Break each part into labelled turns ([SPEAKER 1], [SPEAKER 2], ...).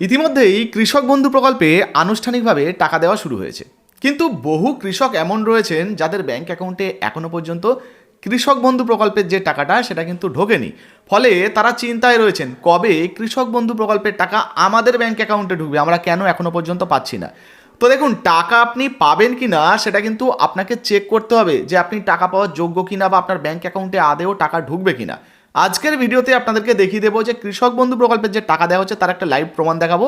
[SPEAKER 1] ইতিমধ্যেই কৃষক বন্ধু প্রকল্পে আনুষ্ঠানিকভাবে টাকা দেওয়া শুরু হয়েছে। কিন্তু বহু কৃষক এমন রয়েছেন যাদের ব্যাংক অ্যাকাউন্টে এখনও পর্যন্ত কৃষক বন্ধু প্রকল্পের যে টাকাটা, সেটা কিন্তু ঢোকেনি। ফলে তারা চিন্তায় রয়েছেন, কবে কৃষক বন্ধু প্রকল্পের টাকা আমাদের ব্যাংক অ্যাকাউন্টে ঢুকবে? আমরা কেন এখনও পর্যন্ত পাচ্ছি না? তো দেখুন, টাকা আপনি পাবেন কি না সেটা কিন্তু আপনাকে চেক করতে হবে যে আপনি টাকা পাওয়ার যোগ্য কিনা বা আপনার ব্যাংক অ্যাকাউন্টে আদেও টাকা ঢুকবে কিনা। আজকের ভিডিওতে আপনাদেরকে দেখিয়ে দেবো যে কৃষক বন্ধু প্রকল্পের যে টাকা দেওয়া হচ্ছে, তার একটা লাইভ প্রমাণ দেখাবো।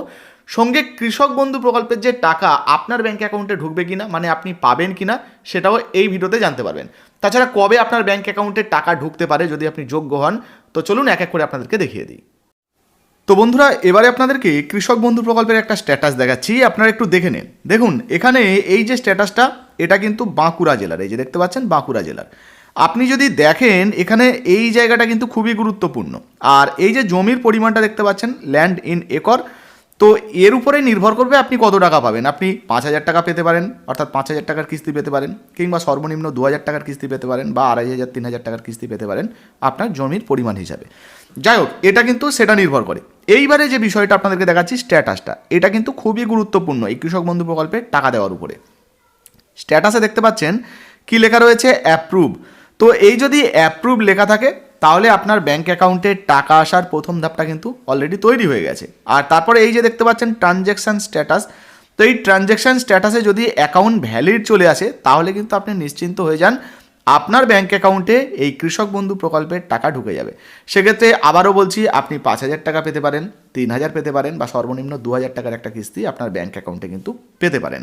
[SPEAKER 1] সঙ্গে কৃষক বন্ধু প্রকল্পের যে টাকা আপনার ব্যাঙ্ক অ্যাকাউন্টে ঢুকবে কিনা মানে আপনি পাবেন কিনা, সেটাও এই ভিডিওতে জানতে পারবেন। তাছাড়া কবে আপনার ব্যাঙ্ক অ্যাকাউন্টে টাকা ঢুকতে পারে যদি আপনি যোগ্য হন, তো চলুন এক এক করে আপনাদেরকে দেখিয়ে দিই। তো বন্ধুরা, এবারে আপনাদেরকে কৃষক বন্ধু প্রকল্পের একটা স্ট্যাটাস দেখাচ্ছি, আপনারা একটু দেখে নিন। দেখুন, এখানে এই যে স্ট্যাটাসটা এটা কিন্তু বাঁকুড়া জেলার, এই যে দেখতে পাচ্ছেন, বাঁকুড়া জেলার। আপনি যদি দেখেন, এখানে এই জায়গাটা কিন্তু খুবই গুরুত্বপূর্ণ। আর এই যে জমির পরিমাণটা দেখতে পাচ্ছেন ল্যান্ড ইন একর তো এর উপরে নির্ভর করবে আপনি কত টাকা পাবেন। আপনি পাঁচ হাজার টাকা পেতে পারেন, অর্থাৎ পাঁচ হাজার টাকার কিস্তি পেতে পারেন, কিংবা সর্বনিম্ন দু হাজার টাকার কিস্তি পেতে পারেন, বা আড়াই হাজার, তিন হাজার টাকার কিস্তি পেতে পারেন আপনার জমির পরিমাণ হিসাবে। যাই হোক, এটা কিন্তু সেটা নির্ভর করে। এইবারে যে বিষয়টা আপনাদেরকে দেখাচ্ছি, স্ট্যাটাসটা। এটা কিন্তু খুবই গুরুত্বপূর্ণ এই কৃষক বন্ধু প্রকল্পে টাকা দেওয়ার উপরে। স্ট্যাটাসে দেখতে পাচ্ছেন, কি লেখা রয়েছে? অ্যাপ্রুভ তো এই যদি অ্যাপ্রুভ লেখা থাকে, তাহলে আপনার ব্যাঙ্ক অ্যাকাউন্টে টাকা আসার প্রথম ধাপটা কিন্তু অলরেডি তৈরি হয়ে গেছে। আর তারপরে এই যে দেখতে পাচ্ছেন ট্রানজ্যাকশান স্ট্যাটাস তো এই ট্রানজ্যাকশান স্ট্যাটাসে যদি অ্যাকাউন্ট ভ্যালিড চলে আসে, তাহলে কিন্তু আপনি নিশ্চিন্ত হয়ে যান, আপনার ব্যাঙ্ক অ্যাকাউন্টে এই কৃষক বন্ধু প্রকল্পের টাকা ঢুকে যাবে। সেক্ষেত্রে আবারও বলছি, আপনি পাঁচ হাজার টাকা পেতে পারেন, তিন হাজার পেতে পারেন, বা সর্বনিম্ন দু হাজার টাকার একটা কিস্তি আপনার ব্যাঙ্ক অ্যাকাউন্টে কিন্তু পেতে পারেন।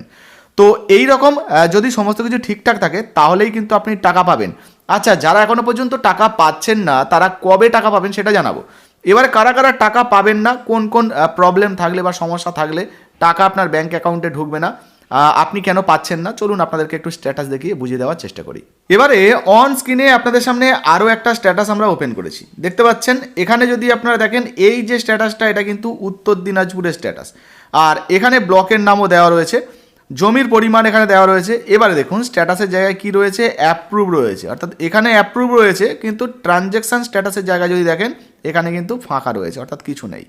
[SPEAKER 1] তো এই রকম যদি সমস্ত কিছু ঠিকঠাক থাকে, তাহলেই কিন্তু আপনি টাকা পাবেন। আচ্ছা যারা এখনও পর্যন্ত টাকা পাচ্ছেন না, তারা কবে টাকা পাবেন সেটা জানাব। এবার কারা কারা টাকা পাবেন না, কোন কোন প্রবলেম থাকলে বা সমস্যা থাকলে, টাকা আপনার ব্যাংক অ্যাকাউন্টে ঢুকবে না। আপনি কেন পাচ্ছেন না? চলুন আপনাদেরকে একটু স্ট্যাটাস দেখিয়ে বুঝিয়ে দেওয়ার চেষ্টা করি। এবারে অন স্ক্রিনে আপনাদের সামনে আরও একটা স্ট্যাটাস আমরা ওপেন করেছি। দেখতে পাচ্ছেন, এখানে যদি আপনারা দেখেন, এই যে স্ট্যাটাসটা এটা কিন্তু উত্তর দিনাজপুরের স্ট্যাটাস আর এখানে ব্লকের নামও দেওয়া রয়েছে। জমির পরিমাণ এখানে দেওয়া রয়েছে। এবারে দেখুন, স্ট্যাটাসের জায়গায় কি রয়েছে? অ্যাপ্রুভ রয়েছে। অর্থাৎ এখানে অ্যাপ্রুভ রয়েছে, কিন্তু ট্রানজ্যাকশান স্ট্যাটাসের জায়গায় যদি দেখেন, এখানে কিন্তু ফাঁকা রয়েছে, অর্থাৎ কিছু নেই।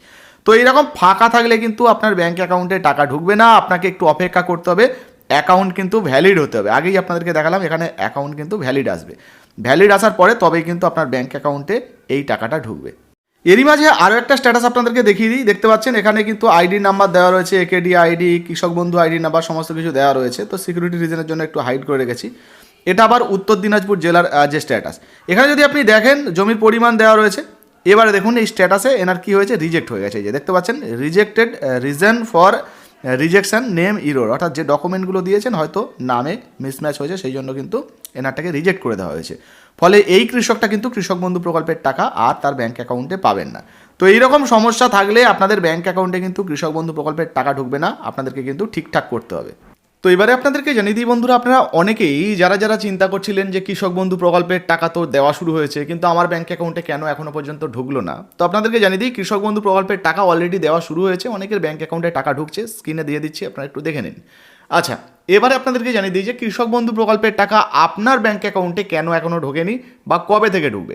[SPEAKER 1] তো এরকম ফাঁকা থাকলে কিন্তু আপনার ব্যাঙ্ক অ্যাকাউন্টে টাকা ঢুকবে না, আপনাকে একটু অপেক্ষা করতে হবে। অ্যাকাউন্ট কিন্তু ভ্যালিড হতে হবে। আগেই আপনাদেরকে দেখালাম, এখানে অ্যাকাউন্ট কিন্তু ভ্যালিড আসবে। ভ্যালিড আসার পরে তবেই কিন্তু আপনার ব্যাঙ্ক অ্যাকাউন্টে এই টাকাটা ঢুকবে। এরই মাঝে আরও একটা স্ট্যাটাস আপনাদেরকে দেখিয়ে দিই। দেখতে পাচ্ছেন, এখানে কিন্তু আইডি নাম্বার দেওয়া রয়েছে একেডি আইডি কৃষক বন্ধু আইডি নাম্বার সমস্ত কিছু দেওয়া রয়েছে। তো সিকিউরিটি রিজনের জন্য একটু হাইড করে রেখেছি। এটা আবার উত্তর দিনাজপুর জেলার যে স্ট্যাটাস এখানে যদি আপনি দেখেন, জমির পরিমাণ দেওয়া রয়েছে। এবারে দেখুন, এই স্ট্যাটাসে এনার কী হয়েছে? রিজেক্ট হয়ে গেছে। যে দেখতে পাচ্ছেন rejected reason for rejection name error অর্থাৎ যে ডকুমেন্টগুলো দিয়েছেন হয়তো নামে মিসম্যাচ হয়েছে, সেই জন্য কিন্তু এনআরটাকে রিজেক্ট করে দেওয়া হয়েছে। ফলে এই কৃষকটা কিন্তু কৃষক বন্ধু প্রকল্পের টাকা আর তার ব্যাঙ্ক অ্যাকাউন্টে পাবেন না। তো এইরকম সমস্যা থাকলে আপনাদের ব্যাঙ্ক অ্যাকাউন্টে কিন্তু কৃষক বন্ধু প্রকল্পের টাকা ঢুকবে না, আপনাদেরকে কিন্তু ঠিকঠাক করতে হবে। তো এবারে আপনাদেরকে জানিয়ে দিই বন্ধুরা, আপনারা অনেকেই যারা যারা চিন্তা করছিলেন যে কৃষক বন্ধু প্রকল্পের টাকা তো দেওয়া শুরু হয়েছে, কিন্তু আমার ব্যাংক অ্যাকাউন্টে কেন এখনও পর্যন্ত ঢুকলো না? তো আপনাদেরকে জানিয়ে দিই, কৃষক বন্ধু প্রকল্পের টাকা অলরেডি দেওয়া শুরু হয়েছে, অনেকের ব্যাংক অ্যাকাউন্টে টাকা ঢুকছে স্ক্রিনে দিয়ে দিচ্ছি, আপনারা একটু দেখে নিন। আচ্ছা এবারে আপনাদেরকে জানিয়ে দিই যে কৃষক বন্ধু প্রকল্পের টাকা আপনার ব্যাংক অ্যাকাউন্টে কেন এখনও ঢোকেনি বা কবে থেকে ঢুকবে?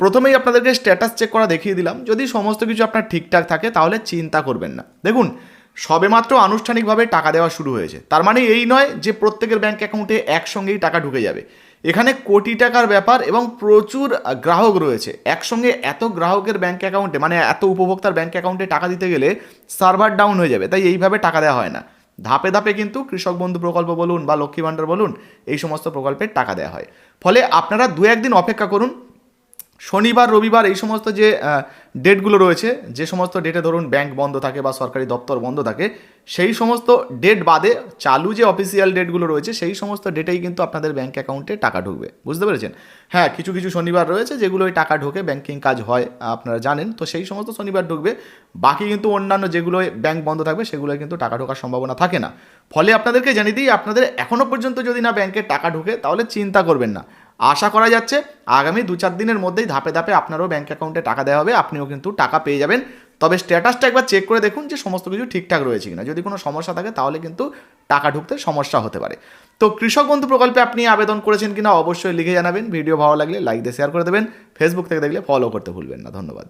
[SPEAKER 1] প্রথমেই আপনাদেরকে স্ট্যাটাস চেক করা দেখিয়ে দিলাম। যদি সমস্ত কিছু আপনার ঠিকঠাক থাকে, তাহলে চিন্তা করবেন না। দেখুন সবেমাত্র আনুষ্ঠানিকভাবে টাকা দেওয়া শুরু হয়েছে। তার মানে এই নয় যে প্রত্যেকের ব্যাঙ্ক অ্যাকাউন্টে একসঙ্গেই টাকা ঢুকে যাবে। এখানে কোটি টাকার ব্যাপার এবং প্রচুর গ্রাহক রয়েছে। একসঙ্গে এত গ্রাহকের ব্যাঙ্ক অ্যাকাউন্টে মানে এত উপভোক্তার ব্যাঙ্ক অ্যাকাউন্টে টাকা দিতে গেলে সার্ভার ডাউন হয়ে যাবে। তাই এইভাবে টাকা দেওয়া হয় না। ধাপে ধাপে কিন্তু কৃষক বন্ধু প্রকল্প বলুন বা লক্ষ্মী ভাণ্ডার বলুন, এই সমস্ত প্রকল্পের টাকা দেওয়া হয়। ফলে আপনারা দু একদিন অপেক্ষা করুন শনিবার, রবিবার এই সমস্ত যে ডেটগুলো রয়েছে, যে সমস্ত ডেটে ধরুন ব্যাংক বন্ধ থাকে বা সরকারি দপ্তর বন্ধ থাকে, সেই সমস্ত ডেট বাদে চালু যে অফিসিয়াল ডেটগুলো রয়েছে, সেই সমস্ত ডেটেই কিন্তু আপনাদের ব্যাঙ্ক অ্যাকাউন্টে টাকা ঢুকবে। বুঝতে পেরেছেন? হ্যাঁ কিছু কিছু শনিবার রয়েছে যেগুলো ওই টাকা ঢোকে, ব্যাংকিং কাজ হয়, আপনারা জানেন। তো সেই সমস্ত শনিবার ঢুকবে। বাকি কিন্তু অন্যান্য যেগুলো ব্যাংক বন্ধ থাকবে, সেগুলোয় কিন্তু টাকা ঢোকার সম্ভাবনা থাকে না। ফলে আপনাদেরকে জানিয়ে দিই, আপনাদের এখনও পর্যন্ত যদি না ব্যাংকে টাকা ঢোকে, তাহলে চিন্তা করবেন না। আশা করা যাচ্ছে আগামী দু চার দিনের মধ্যেই ধাপে ধাপে আপনারও ব্যাঙ্ক অ্যাকাউন্টে টাকা দেওয়া হবে, আপনিও কিন্তু টাকা পেয়ে যাবেন। তবে স্ট্যাটাসটা একবার চেক করে দেখুন যে সমস্ত কিছু ঠিকঠাক রয়েছে কিনা। যদি কোনো সমস্যা থাকে তাহলে কিন্তু টাকা ঢুকতে সমস্যা হতে পারে। তো কৃষক বন্ধু প্রকল্পে আপনি আবেদন করেছেন কিনা অবশ্যই লিখে জানাবেন। ভিডিও ভালো লাগলে লাইক দিয়ে শেয়ার করে দেবেন। ফেসবুক থেকে দেখলে ফলো করতে ভুলবেন না। ধন্যবাদ।